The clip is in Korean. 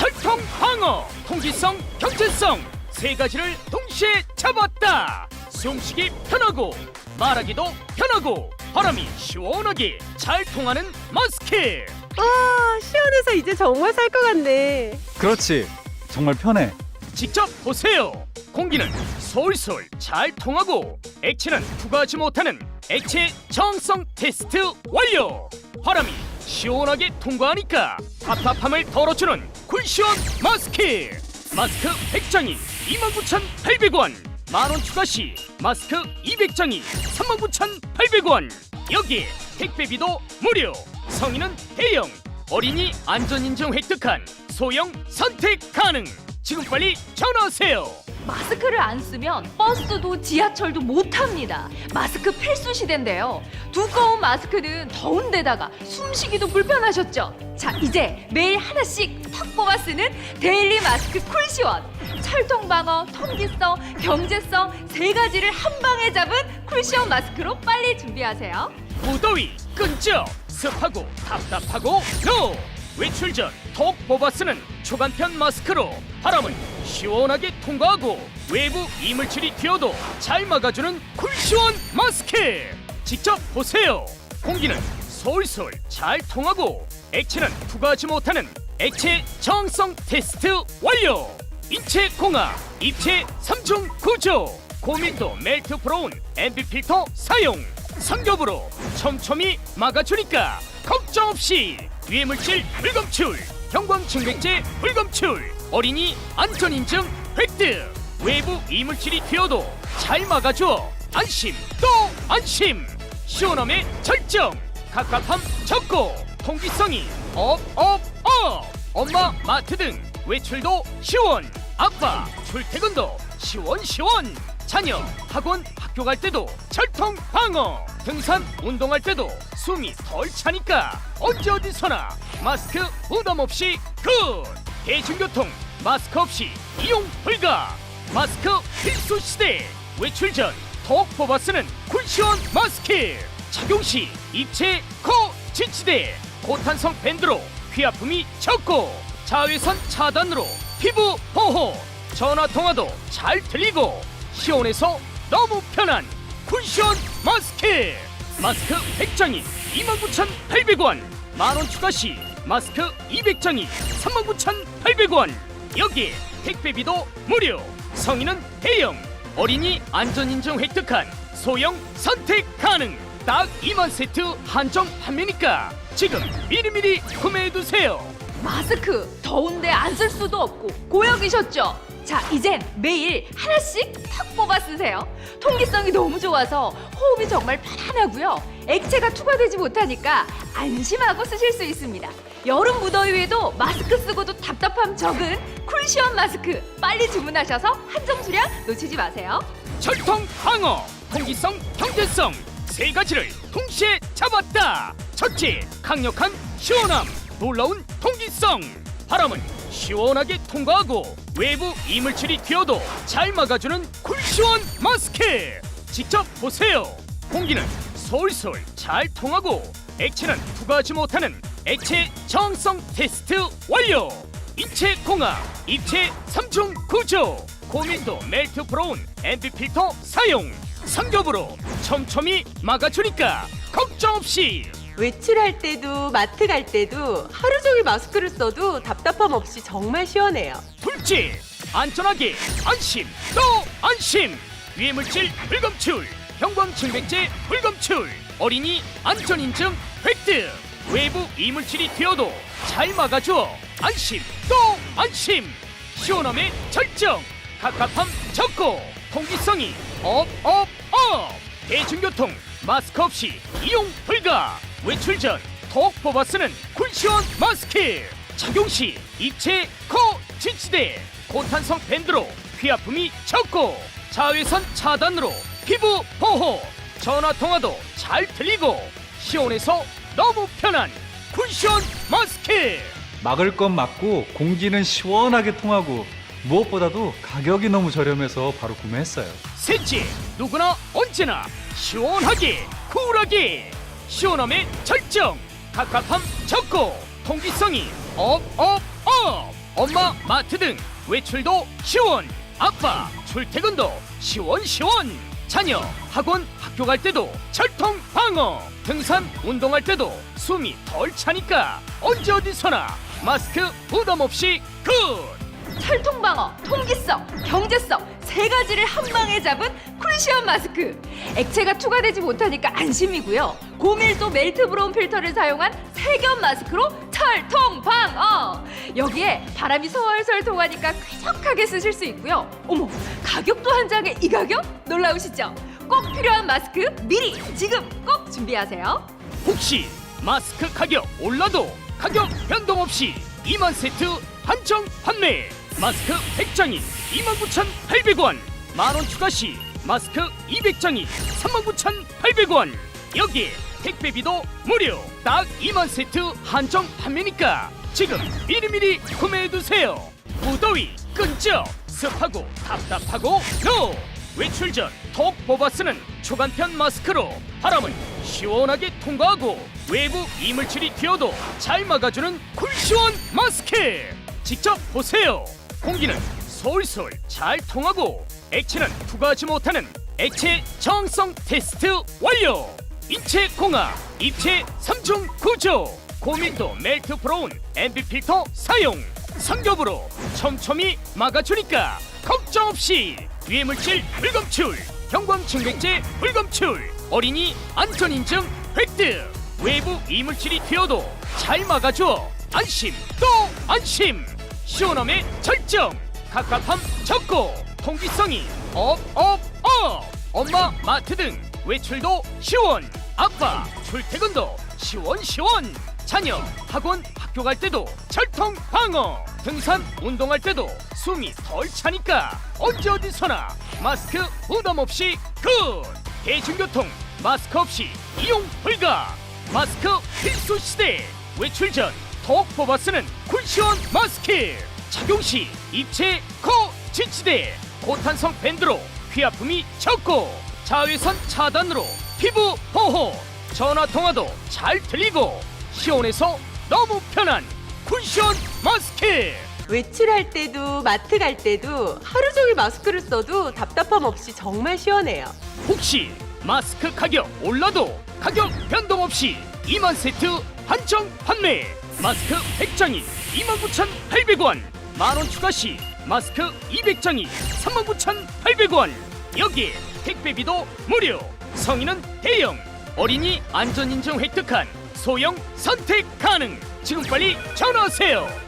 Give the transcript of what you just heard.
철통 방어, 통기성, 경제성 세 가지를 동시에 잡았다. 숨쉬기 편하고 말하기도 편하고 바람이 시원하게 잘 통하는 마스크. 아, 시원해서 이제 정말 살 것 같네. 그렇지. 정말 편해. 직접 보세요. 공기는 솔솔 잘 통하고 액체는 투과하지 못하는 액체 정성 테스트 완료. 바람이 시원하게 통과하니까 답답함을 덜어주는 쿨시원 마스크. 마스크 100장이 29,800원. 만원 추가 시 마스크 200장이 39,800원. 여기에 택배비도 무료. 성인은 대형, 어린이 안전인증 획득한 소형 선택 가능. 지금 빨리 전화하세요. 마스크를 안 쓰면 버스도 지하철도 못 탑니다. 마스크 필수 시대인데요. 두꺼운 마스크는 더운 데다가 숨쉬기도 불편하셨죠? 자, 이제 매일 하나씩 탁 뽑아 쓰는 데일리 마스크 쿨시원. 철통 방어, 통기성, 경제성 세 가지를 한 방에 잡은 쿨시원 마스크로 빨리 준비하세요. 무더위 끈적 습하고 답답하고 노 외출 전 톡 뽑아 쓰는 초간편 마스크로 바람을 시원하게 통과하고 외부 이물질이 튀어도 잘 막아주는 쿨시원 마스크! 직접 보세요! 공기는 솔솔 잘 통하고 액체는 투과하지 못하는 액체 정성 테스트 완료! 인체 공학 입체 삼중 구조! 고밀도 멜트 프로운 MB 필터 사용! 삼겹으로 촘촘히 막아주니까 걱정 없이 유해 물질 불검출 형광증백제 불검출 어린이 안전인증 획득. 외부 이물질이 튀어도 잘 막아줘. 안심 또 안심. 시원함의 절정. 갑갑함 적고. 통기성이 업 업 업 엄마 마트 등 외출도 시원. 아빠 출퇴근도 시원 시원. 자녀 학원 학교 갈 때도 철통 방어 등산 운동할 때도 숨이 덜 차니까 언제 어디서나 마스크 부담 없이 굿! 대중교통 마스크 없이 이용 불가! 마스크 필수 시대! 외출 전톡 뽑아 쓰는 쿨시원 마스크! 착용 시 입체 코 지치대! 고탄성 밴드로 귀 아픔이 적고 자외선 차단으로 피부 보호! 전화 통화도 잘 들리고 시원해서 너무 편한 쿨시원 마스크. 마스크 100장이 29,800원. 만원 추가 시 마스크 200장이 39,800원. 여기에 택배비도 무료. 성인은 대형. 어린이 안전인증 획득한 소형 선택 가능. 딱 2만 세트 한정 판매니까 지금 미리미리 구매해두세요 마스크 더운데 안 쓸 수도 없고 고역이셨죠? 자 이젠 매일 하나씩 탁 뽑아 쓰세요. 통기성이 너무 좋아서 호흡이 정말 편안하고요. 액체가 투과되지 못하니까 안심하고 쓰실 수 있습니다. 여름 무더위에도 마스크 쓰고도 답답함 적은 쿨시원 마스크 빨리 주문하셔서 한정 수량 놓치지 마세요. 철통 방어, 통기성, 경제성 세 가지를 동시에 잡았다. 첫째, 강력한 시원함, 놀라운 통기성. 바람은 시원하게 통과하고 외부 이물질이 튀어도 잘 막아주는 쿨시원 마스크. 직접 보세요. 공기는 솔솔 잘 통하고 액체는 투과하지 못하는 액체 정성 테스트 완료. 인체 공학, 입체 삼중 구조, 고밀도 멜트 프로운 MB 필터 사용, 삼겹으로 촘촘히 막아주니까 걱정 없이 외출할 때도 마트 갈 때도 하루 종일 마스크를 써도 답답함 없이 정말 시원해요. 둘째, 안전하게 안심 또 안심. 유해물질 불검출, 형광증백제 불검출, 어린이 안전인증 획득. 외부 이물질이 튀어도 잘 막아줘 안심 또 안심. 시원함의 절정 갑갑함 적고. 통기성이 업업업. 대중교통 마스크 없이 이용 불가 외출 전톡 뽑아 쓰는 쿨시원 마스크. 착용 시 입체 코 지치대. 고탄성 밴드로 귀 아픔이 적고 자외선 차단으로 피부 보호. 전화 통화도 잘 들리고 시원해서 너무 편한 쿨시원 마스크. 막을 건 막고 공기는 시원하게 통하고 무엇보다도 가격이 너무 저렴해서 바로 구매했어요. 셋째, 누구나 언제나 시원하게 쿨하게 시원함의 절정. 갑갑함 적고 통기성이 업업업. 엄마 마트 등 외출도 시원. 아빠 출퇴근도 시원시원. 자녀 학원 학교 갈 때도 철통 방어. 등산 운동할 때도 숨이 덜 차니까 언제 어디서나 마스크 부담 없이 굿 철통 방어, 통기성, 경제성 세 가지를 한 방에 잡은 쿨시원 마스크. 액체가 투과되지 못하니까 안심이고요. 고밀도 멜트 브로운 필터를 사용한 세겹 마스크로 철통 방어. 여기에 바람이 솔솔 통하니까 쾌적하게 쓰실 수 있고요. 어머, 가격도 한 장에 이 가격? 놀라우시죠? 꼭 필요한 마스크 미리 지금 꼭 준비하세요. 혹시 마스크 가격 올라도 가격 변동 없이 2만 세트 한정 판매. 마스크 100장이 29,800원. 만원 추가 시 마스크 200장이 39,800원. 여기에 택배비도 무료. 딱 2만 세트 한정 판매니까 지금 미리미리 구매해두세요. 무더위 끈적 습하고 답답하고 노 외출 전톡 쓰는 초간편 마스크로 바람을 시원하게 통과하고 외부 이물질이 튀어도 잘 막아주는 쿨시원 마스크! 직접 보세요! 공기는 솔솔 잘 통하고 액체는 투과하지 못하는 액체 저항성 테스트 완료! 인체 공학 입체 3중 구조! 고밀도 멜트 브로운 MB 필터 사용! 삼겹으로 촘촘히 막아주니까 걱정 없이 유해 물질 불검출. 형광증백제 불검출. 어린이 안전인증 획득. 외부 이물질이 튀어도 잘 막아줘. 안심 또 안심. 시원함의 절정. 갑갑함 적고. 통기성이 업업업. 엄마 마트 등 외출도 시원. 아빠 출퇴근도 시원 시원. 자녀 학원 학교 갈 때도 철통 방어. 등산 운동할 때도 숨이 덜 차니까 언제 어디서나 마스크 부담 없이 굿! 대중교통 마스크 없이 이용 불가. 마스크 필수 시대. 외출 전톡 뽑아 쓰는 쿨시원 마스크. 착용 시 입체 코 지치대. 고탄성 밴드로 귀 아픔이 적고 자외선 차단으로 피부 보호. 전화 통화도 잘 들리고 시원해서 너무 편한 쿨시원 마스크. 외출할 때도 마트 갈 때도 하루 종일 마스크를 써도 답답함 없이 정말 시원해요. 혹시 마스크 가격 올라도 가격 변동 없이 2만 세트 한정 판매. 마스크 100장이 29,800원. 만원 추가 시 마스크 200장이 39,800원. 여기에 택배비도 무료. 성인은 대형. 어린이 안전인증 획득한 소형 선택 가능. 지금 빨리 전화하세요